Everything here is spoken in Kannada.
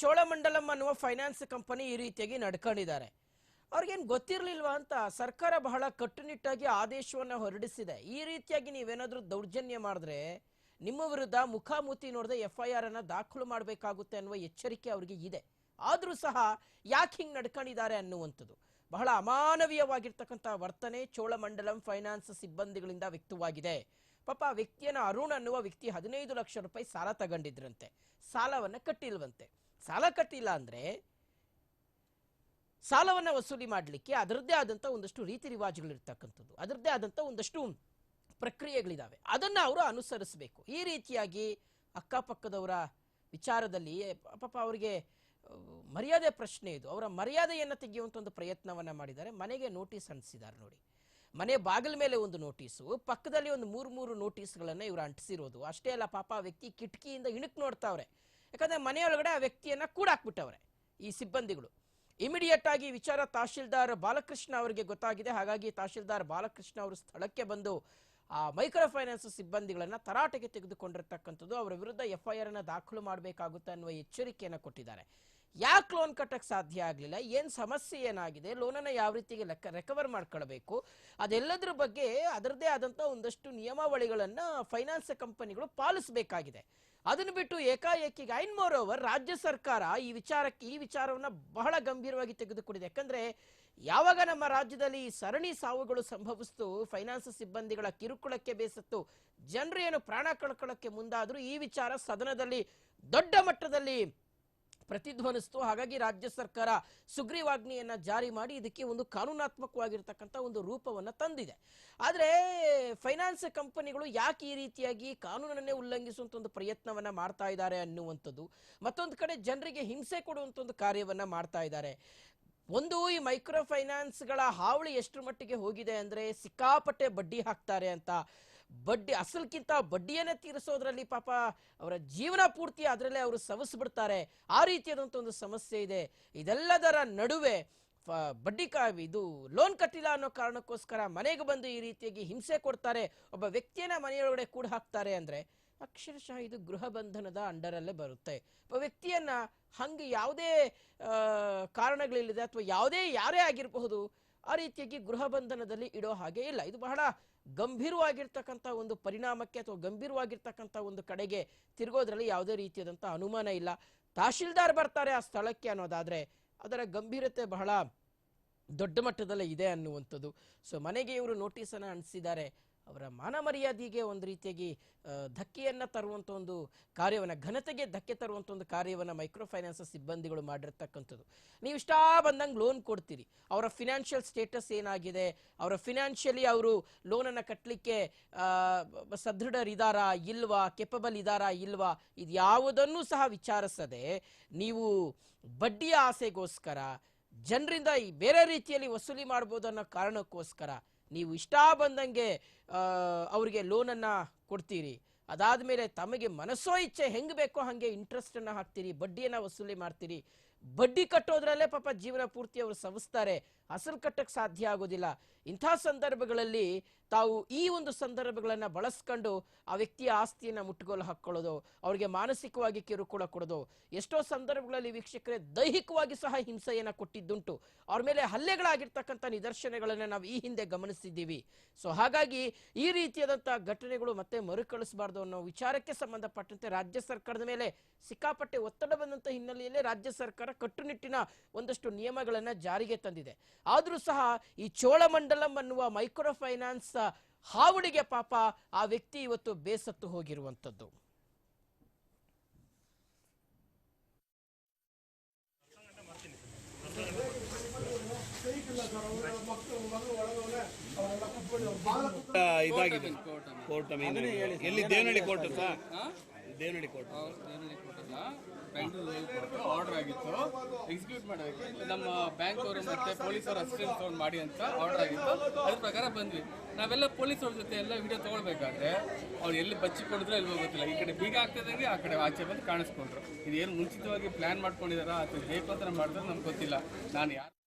ಚೋಳಮಂಡಲಂ ಅನ್ನುವ ಫೈನಾನ್ಸ್ ಕಂಪನಿ ಈ ರೀತಿಯಾಗಿ ನಡ್ಕೊಂಡಿದ್ದಾರೆ. ಅವ್ರಿಗೇನು ಗೊತ್ತಿರಲಿಲ್ವಾ ಅಂತ ಸರ್ಕಾರ ಬಹಳ ಕಟ್ಟುನಿಟ್ಟಾಗಿ ಆದೇಶವನ್ನು ಹೊರಡಿಸಿದೆ. ಈ ರೀತಿಯಾಗಿ ನೀವೇನಾದರೂ ದೌರ್ಜನ್ಯ ಮಾಡಿದ್ರೆ ನಿಮ್ಮ ವಿರುದ್ಧ ಮುಖಾಮುಖಿ ನೋಡದೆ ಎಫ್ ಐ ಆರ್ ಅನ್ನ ದಾಖಲು ಮಾಡಬೇಕಾಗುತ್ತೆ ಅನ್ನುವ ಎಚ್ಚರಿಕೆ ಅವರಿಗೆ ಇದೆ. ಆದರೂ ಸಹ ಯಾಕೆ ಹಿಂಗೆ ನಡ್ಕೊಂಡಿದ್ದಾರೆ ಅನ್ನುವಂಥದ್ದು. ಬಹಳ ಅಮಾನವೀಯವಾಗಿರ್ತಕ್ಕಂಥ ವರ್ತನೆ ಚೋಳಮಂಡಲಂ ಫೈನಾನ್ಸ್ ಸಿಬ್ಬಂದಿಗಳಿಂದ ವ್ಯಕ್ತವಾಗಿದೆ. ಪಾಪ ವ್ಯಕ್ತಿಯನ್ನು ಅರುಣ್ ಅನ್ನುವ ವ್ಯಕ್ತಿ ಹದಿನೈದು ಲಕ್ಷ ರೂಪಾಯಿ ಸಾಲ ತಗೊಂಡಿದ್ರಂತೆ. ಸಾಲವನ್ನ ಕಟ್ಟಿಲ್ವಂತೆ. ಸಾಲ ಕಟ್ಟಿಲ್ಲ ಅಂದ್ರೆ ಸಾಲವನ್ನ ವಸೂಲಿ ಮಾಡಲಿಕ್ಕೆ ಅದರದ್ದೇ ಆದಂಥ ಒಂದಷ್ಟು ರೀತಿ ರಿವಾಜುಗಳಿರ್ತಕ್ಕಂಥದ್ದು. ಅದರದ್ದೇ ಆದಂಥ ಒಂದಷ್ಟು ಪ್ರಕ್ರಿಯೆಗಳಿದಾವೆ. ಅದನ್ನ ಅವರು ಅನುಸರಿಸಬೇಕು. ಈ ರೀತಿಯಾಗಿ ಅಕ್ಕಪಕ್ಕದವರ ವಿಚಾರದಲ್ಲಿ ಪಾಪ ಅವರಿಗೆ ಮರ್ಯಾದೆ ಪ್ರಶ್ನೆ ಇದು. ಅವರ ಮರ್ಯಾದೆಯನ್ನು ತೆಗೆಯುವಂಥ ಒಂದು ಪ್ರಯತ್ನವನ್ನ ಮಾಡಿದ್ದಾರೆ. ಮನೆಗೆ ನೋಟಿಸ್ ಅಂಟಿಸಿದ್ದಾರೆ ನೋಡಿ. ಮನೆ ಬಾಗಿಲ ಮೇಲೆ ಒಂದು ನೋಟಿಸು, ಪಕ್ಕದಲ್ಲಿ ಒಂದು ಮೂರು ಮೂರು ನೋಟಿಸ್ಗಳನ್ನು ಇವರು ಅಂಟಿಸಿರೋದು. ಅಷ್ಟೇ ಅಲ್ಲ, ಪಾಪ ವ್ಯಕ್ತಿ ಕಿಟಕಿಯಿಂದ ಇಣುಕ್ ನೋಡ್ತಾವ್ರೆ. ಯಾಕಂದ್ರೆ ಮನೆಯೊಳಗಡೆ ಆ ವ್ಯಕ್ತಿಯನ್ನ ಕೂಡಾಕ್ಬಿಟ್ಟವ್ರೆ, ಈ ಸಿಬ್ಬಂದಿಗಳು. ಇಮಿಡಿಯೇಟ್ ಆಗಿ ವಿಚಾರ ತಹಶೀಲ್ದಾರ್ ಬಾಲಕೃಷ್ಣ ಅವರಿಗೆ ಗೊತ್ತಾಗಿದೆ. ಹಾಗಾಗಿ ತಹಶೀಲ್ದಾರ್ ಬಾಲಕೃಷ್ಣ ಅವರು ಸ್ಥಳಕ್ಕೆ ಬಂದು ಆ ಮೈಕ್ರೋ ಫೈನಾನ್ಸ್ ಸಿಬ್ಬಂದಿಗಳನ್ನ ತರಾಟೆಗೆ ತೆಗೆದುಕೊಂಡಿರ್ತಕ್ಕಂಥದ್ದು, ಅವರ ವಿರುದ್ಧ ಎಫ್ಐಆರ್ ಅನ್ನ ದಾಖಲು ಮಾಡಬೇಕಾಗುತ್ತೆ ಅನ್ನುವ ಎಚ್ಚರಿಕೆಯನ್ನು ಕೊಟ್ಟಿದ್ದಾರೆ. ಯಾಕೆ ಲೋನ್ ಕಟ್ಟಕ್ಕೆ ಸಾಧ್ಯ ಆಗಲಿಲ್ಲ? ಏನು ಸಮಸ್ಯೆ ಏನಾಗಿದೆ? ಲೋನನ್ನು ಯಾವ ರೀತಿಗೆ ಲೆಕ್ಕ ರೆಕವರ್ ಮಾಡ್ಕೊಳ್ಬೇಕು? ಅದೆಲ್ಲದರ ಬಗ್ಗೆ ಅದರದ್ದೇ ಆದಂಥ ಒಂದಷ್ಟು ನಿಯಮಾವಳಿಗಳನ್ನು ಫೈನಾನ್ಸ್ ಕಂಪನಿಗಳು ಪಾಲಿಸಬೇಕಾಗಿದೆ. ಅದನ್ನು ಬಿಟ್ಟು ಏಕಾಏಕಿಗೆ ಐನ್ ಮೋರ್ ಓವರ್ ರಾಜ್ಯ ಸರ್ಕಾರ ಈ ವಿಚಾರಕ್ಕೆ, ಈ ವಿಚಾರವನ್ನು ಬಹಳ ಗಂಭೀರವಾಗಿ ತೆಗೆದುಕೊಂಡಿದೆ. ಯಾಕಂದರೆ ಯಾವಾಗ ನಮ್ಮ ರಾಜ್ಯದಲ್ಲಿ ಸರಣಿ ಸಾವುಗಳು ಸಂಭವಿಸ್ತು ಫೈನಾನ್ಸ್ ಸಿಬ್ಬಂದಿಗಳ ಕಿರುಕುಳಕ್ಕೆ ಬೇಸತ್ತು, ಜನರು ಏನು ಪ್ರಾಣ ಕಳ್ಕೊಳ್ಳೋಕ್ಕೆ ಮುಂದಾದರೂ ಈ ವಿಚಾರ ಸದನದಲ್ಲಿ ದೊಡ್ಡ ಮಟ್ಟದಲ್ಲಿ ಪ್ರತಿಧ್ವನಿಸ್ತು. ಹಾಗಾಗಿ ರಾಜ್ಯ ಸರ್ಕಾರ ಸುಗ್ರೀವಾಜ್ಞೆಯನ್ನ ಜಾರಿ ಮಾಡಿ ಇದಕ್ಕೆ ಒಂದು ಕಾನೂನಾತ್ಮಕವಾಗಿರ್ತಕ್ಕಂಥ ಒಂದು ರೂಪವನ್ನು ತಂದಿದೆ. ಆದರೆ ಫೈನಾನ್ಸ್ ಕಂಪನಿಗಳು ಯಾಕೆ ಈ ರೀತಿಯಾಗಿ ಕಾನೂನನ್ನೇ ಉಲ್ಲಂಘಿಸುವಂಥ ಒಂದು ಪ್ರಯತ್ನವನ್ನ ಮಾಡ್ತಾ ಇದ್ದಾರೆ ಅನ್ನುವಂಥದ್ದು, ಮತ್ತೊಂದು ಕಡೆ ಜನರಿಗೆ ಹಿಂಸೆ ಕೊಡುವಂಥ ಒಂದು ಕಾರ್ಯವನ್ನ ಮಾಡ್ತಾ ಇದ್ದಾರೆ. ಒಂದು ಈ ಮೈಕ್ರೋ ಫೈನಾನ್ಸ್ಗಳ ಹಾವಳಿ ಎಷ್ಟು ಮಟ್ಟಿಗೆ ಹೋಗಿದೆ ಅಂದ್ರೆ ಸಿಕ್ಕಾಪಟ್ಟೆ ಬಡ್ಡಿ ಹಾಕ್ತಾರೆ ಅಂತ ಬಡ್ಡಿ, ಅಸಲ್ಕಿಂತ ಬಡ್ಡಿಯನ್ನೇ ತೀರಿಸೋದ್ರಲ್ಲಿ ಪಾಪ ಅವರ ಜೀವನ ಪೂರ್ತಿ ಅದರಲ್ಲೇ ಅವರು ಸವಸ್ಬಿಡ್ತಾರೆ. ಆ ರೀತಿಯಾದಂಥ ಒಂದು ಸಮಸ್ಯೆ ಇದೆ. ಇದೆಲ್ಲದರ ನಡುವೆ ಬಡ್ಡಿ ಕಾವಿ, ಇದು ಲೋನ್ ಕಟ್ಟಿಲ್ಲ ಅನ್ನೋ ಕಾರಣಕ್ಕೋಸ್ಕರ ಮನೆಗೆ ಬಂದು ಈ ರೀತಿಯಾಗಿ ಹಿಂಸೆ ಕೊಡ್ತಾರೆ. ಒಬ್ಬ ವ್ಯಕ್ತಿಯನ್ನ ಮನೆಯೊಳಗಡೆ ಕೂಡ ಹಾಕ್ತಾರೆ ಅಂದ್ರೆ ಅಕ್ಷರಶಃ ಇದು ಗೃಹ ಬಂಧನದ ಅಂಡರಲ್ಲೇ ಬರುತ್ತೆ. ಒಬ್ಬ ವ್ಯಕ್ತಿಯನ್ನ ಹಂಗೆ ಯಾವುದೇ ಕಾರಣಗಳಿಲ್ಲದೆ ಅಥವಾ ಯಾವುದೇ ಯಾರೇ ಆಗಿರಬಹುದು ಆ ರೀತಿಯಾಗಿ ಗೃಹ ಬಂಧನದಲ್ಲಿ ಇಡೋ ಹಾಗೆ ಇಲ್ಲ. ಇದು ಬಹಳ ಗಂಭೀರವಾಗಿರ್ತಕ್ಕಂಥ ಒಂದು ಪರಿಣಾಮಕ್ಕೆ ಅಥವಾ ಗಂಭೀರವಾಗಿರ್ತಕ್ಕಂಥ ಒಂದು ಕಡೆಗೆ ತಿರುಗೋದ್ರಲ್ಲಿ ಯಾವುದೇ ರೀತಿಯಾದಂಥ ಅನುಮಾನ ಇಲ್ಲ. ತಹಶೀಲ್ದಾರ್ ಬರ್ತಾರೆ ಆ ಸ್ಥಳಕ್ಕೆ ಅನ್ನೋದಾದ್ರೆ ಅದರ ಗಂಭೀರತೆ ಬಹಳ ದೊಡ್ಡ ಮಟ್ಟದಲ್ಲೇ ಇದೆ ಅನ್ನುವಂಥದ್ದು. ಸೊ ಮನೆಗೆ ಇವರು ನೋಟಿಸನ್ನು ಅಂಟಿಸಿದ್ದಾರೆ ಅವರ ಮಾನ ಮರ್ಯಾದೆಗೆ ಒಂದು ರೀತಿಯಾಗಿ ಧಕ್ಕೆಯನ್ನು ತರುವಂಥ ಒಂದು ಕಾರ್ಯವನ್ನು, ಘನತೆಗೆ ಧಕ್ಕೆ ತರುವಂಥ ಒಂದು ಕಾರ್ಯವನ್ನು ಮೈಕ್ರೋ ಫೈನಾನ್ಸ್ ಸಿಬ್ಬಂದಿಗಳು ಮಾಡಿರ್ತಕ್ಕಂಥದ್ದು. ನೀವು ಇಷ್ಟ ಬಂದಂಗೆ ಲೋನ್ ಕೊಡ್ತೀರಿ. ಅವರ ಫಿನಾನ್ಷಿಯಲ್ ಸ್ಟೇಟಸ್ ಏನಾಗಿದೆ? ಅವರ ಫಿನಾನ್ಷಿಯಲಿ ಅವರು ಲೋನನ್ನು ಕಟ್ಟಲಿಕ್ಕೆ ಸದೃಢರಿದಾರಾ ಇಲ್ವಾ? ಕೆಪಬಲ್ ಇದಾರಾ ಇಲ್ವಾ? ಇದು ಯಾವುದನ್ನು ಸಹ ವಿಚಾರಿಸದೆ ನೀವು ಬಡ್ಡಿಯ ಆಸೆಗೋಸ್ಕರ, ಜನರಿಂದ ಈ ಬೇರೆ ರೀತಿಯಲ್ಲಿ ವಸೂಲಿ ಮಾಡ್ಬೋದು ಅನ್ನೋ ಕಾರಣಕ್ಕೋಸ್ಕರ ನೀವು ಇಷ್ಟ ಬಂದಂಗೆ ಅವರಿಗೆ ಲೋನನ್ನು ಕೊಡ್ತೀರಿ. ಅದಾದಮೇಲೆ ತಮಗೆ ಮನಸ್ಸೋ ಇಚ್ಛೆ ಹೆಂಗೆ ಬೇಕೋ ಹಾಗೆ ಇಂಟ್ರೆಸ್ಟನ್ನು ಹಾಕ್ತೀರಿ, ಬಡ್ಡಿಯನ್ನು ವಸೂಲಿ ಮಾಡ್ತೀರಿ. ಬಡ್ಡಿ ಕಟ್ಟೋದ್ರಲ್ಲೇ ಪಾಪ ಜೀವನ ಪೂರ್ತಿ ಅವರು ಸವಿಸ್ತಾರೆ. ಅಸಲು ಕಟ್ಟಕ್ಕೆ ಸಾಧ್ಯ ಆಗೋದಿಲ್ಲ. ಇಂಥ ಸಂದರ್ಭಗಳಲ್ಲಿ ತಾವು ಈ ಒಂದು ಸಂದರ್ಭಗಳನ್ನು ಬಳಸ್ಕೊಂಡು ಆ ವ್ಯಕ್ತಿಯ ಆಸ್ತಿಯನ್ನು ಮುಟ್ಟುಗೋಲು ಹಾಕ್ಕೊಳ್ಳೋದು ಅವರಿಗೆ ಮಾನಸಿಕವಾಗಿ ಕಿರುಕುಳ ಕೊಡೋದು, ಎಷ್ಟೋ ಸಂದರ್ಭಗಳಲ್ಲಿ ವೀಕ್ಷಕರೇ ದೈಹಿಕವಾಗಿ ಸಹ ಹಿಂಸೆಯನ್ನು ಕೊಟ್ಟಿದ್ದುಂಟು. ಅವ್ರ ಮೇಲೆ ಹಲ್ಲೆಗಳಾಗಿರ್ತಕ್ಕಂಥ ನಿದರ್ಶನಗಳನ್ನು ನಾವು ಈ ಹಿಂದೆ ಗಮನಿಸಿದ್ದೀವಿ. ಸೊ ಹಾಗಾಗಿ ಈ ರೀತಿಯಾದಂಥ ಘಟನೆಗಳು ಮತ್ತೆ ಮರುಕಳಿಸಬಾರ್ದು ಅನ್ನೋ ವಿಚಾರಕ್ಕೆ ಸಂಬಂಧಪಟ್ಟಂತೆ ರಾಜ್ಯ ಸರ್ಕಾರದ ಮೇಲೆ ಸಿಕ್ಕಾಪಟ್ಟೆ ಒತ್ತಡ ಬಂದಂಥ ಹಿನ್ನೆಲೆಯಲ್ಲಿ ರಾಜ್ಯ ಸರ್ಕಾರ ಕಟ್ಟುನಿಟ್ಟಿನ ಒಂದಷ್ಟು ನಿಯಮಗಳನ್ನು ಜಾರಿಗೆ ತಂದಿದೆ. ಆದರೂ ಸಹ ಈ ಚೋಳಮಂಡಲಂ ಅನ್ನುವ ಮೈಕ್ರೋ ಫೈನಾನ್ಸ್ ಹಾವಳಿಗೆ ಪಾಪ ಆ ವ್ಯಕ್ತಿ ಇವತ್ತು ಬೇಸತ್ತು ಹೋಗಿರುವಂಥದ್ದು. ಇದಾಗಿದೆ. ಕೋರ್ಟ್ ಎಲ್ಲಿ Devanahalli court sir Devanahalli court order ಆಗಿತ್ತು. ಎಕ್ಸಿಕ್ಯೂಟ್ ಮಾಡಬೇಕು. ನಮ್ಮ ಬ್ಯಾಂಕ್ ಅವರು ಮತ್ತೆ ಪೊಲೀಸ್ ಅವರು ಅಸಿಸ್ಟೆಂಟ್ ತಗೊಂಡು ಮಾಡಿ ಅಂತ ಆರ್ಡರ್ ಆಗಿತ್ತು. ಅದ್ರ ಪ್ರಕಾರ ಬಂದ್ವಿ. ನಾವೆಲ್ಲ ಪೊಲೀಸ್ ಅವ್ರ ಜೊತೆ ಎಲ್ಲ ವಿಡಿಯೋ ತಗೊಳ್ಬೇಕಾದ್ರೆ ಅವ್ರು ಎಲ್ಲಿ ಬಚ್ಚಿಕೊಂಡಿದ್ರು ಎಲ್ಲಿ ಗೊತ್ತಿಲ್ಲ. ಈ ಕಡೆ ಬೀಗ ಆಗ್ತದಂಗೆ ಆ ಕಡೆ ಆಚೆ ಬಂದು ಕಾಣಿಸ್ಕೊಂಡ್ರು. ಇದೇನು ಮುಂಚಿತವಾಗಿ ಪ್ಲಾನ್ ಮಾಡ್ಕೊಂಡಿದಾರಾ ಅಥವಾ ಜಯಪತ್ರ ಮಾಡಿದ್ರೆ ನಮ್ಗೆ ಗೊತ್ತಿಲ್ಲ. ನಾನು ಯಾರು